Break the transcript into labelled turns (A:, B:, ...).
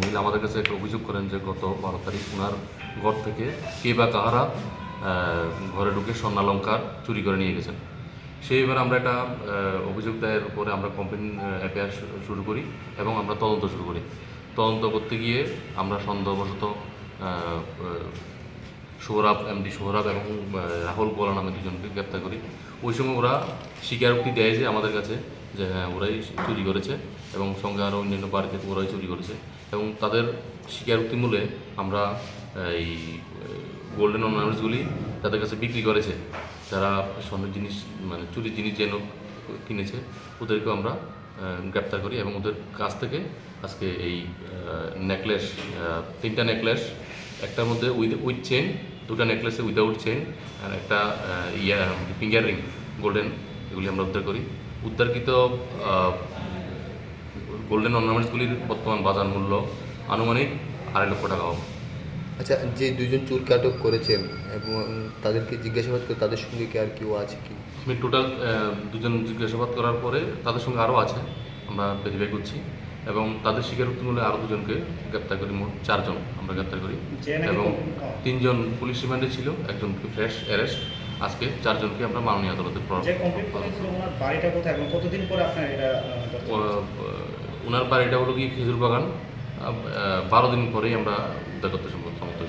A: মহিলা আমাদের কাছে একটা অভিযোগ করেন যে গত বারো তারিখ ওনার ঘর থেকে কে বা কাহারা ঘরে ঢুকে স্বর্ণালঙ্কার চুরি করে নিয়ে গেছেন। সেই এবার আমরা একটা অভিযোগ দায়ের উপরে আমরা কমপ্লেন এফআইআর শুরু করি এবং আমরা তদন্ত শুরু করি। তদন্ত করতে গিয়ে আমরা সন্দেহবশত সোহরাব এমডি সোহরাব এবং রাহুল গোলা নামে দুজনকে গ্রেপ্তার করি। ওই সময় ওরা স্বীকারোক্তি দেয় যে আমাদের কাছে যে হ্যাঁ ওরাই চুরি করেছে এবং সঙ্গে আরও অন্যান্য বাড়ি থেকে ওরাই চুরি করেছে এবং তাদের স্বীকারোক্তি মূলে আমরা এই গোল্ডেন অর্নামেন্টসগুলি তাদের কাছে বিক্রি করেছে। যারা স্বর্ণের জিনিস মানে চুরির জিনিস যেন কিনেছে, ওদেরকেও আমরা গ্রেপ্তার করি এবং ওদের কাছ থেকে আজকে এই নেকলেস তিনটা নেকলেস একটার মধ্যে উইথ উইথ চেন দুটা নেকলেসে উইদাউট চেন আর একটা ইয়া ফিঙ্গার রিং গোল্ডেন এগুলি আমরা উদ্ধার করি। উদ্ধারকৃত গোল্ডেন অর্নামেন্টসগুলির বর্তমান বাজার মূল্য আনুমানিক আড়াই লক্ষ টাকা হবে।
B: আচ্ছা যে দুজন চোরকে আটক করেছেন এবং তাদেরকে জিজ্ঞাসাবাদ করে তাদের সঙ্গে কি আর কেউ আছে কি?
A: আমি টোটাল দুজন জিজ্ঞাসাবাদ করার পরে তাদের সঙ্গে আরও আছে আমরা ভেরিফাই করছি। এবং তাদের স্বীকারোক্তিমূলে আরও দুজনকে গ্রেপ্তার করি মোট চারজন আমরা গ্রেপ্তার করি। এবং তিনজন পুলিশ রিমান্ডে ছিল একজনকে ফ্রেশ অ্যারেস্ট আজকে চারজনকে আমরা মাননীয় আদালতে
C: ওনার বাড়িটা
A: হলো কি খেজুর বাগান বারো দিন পরেই আমরা উদ্ধার করতে সম্ভব সমর্থ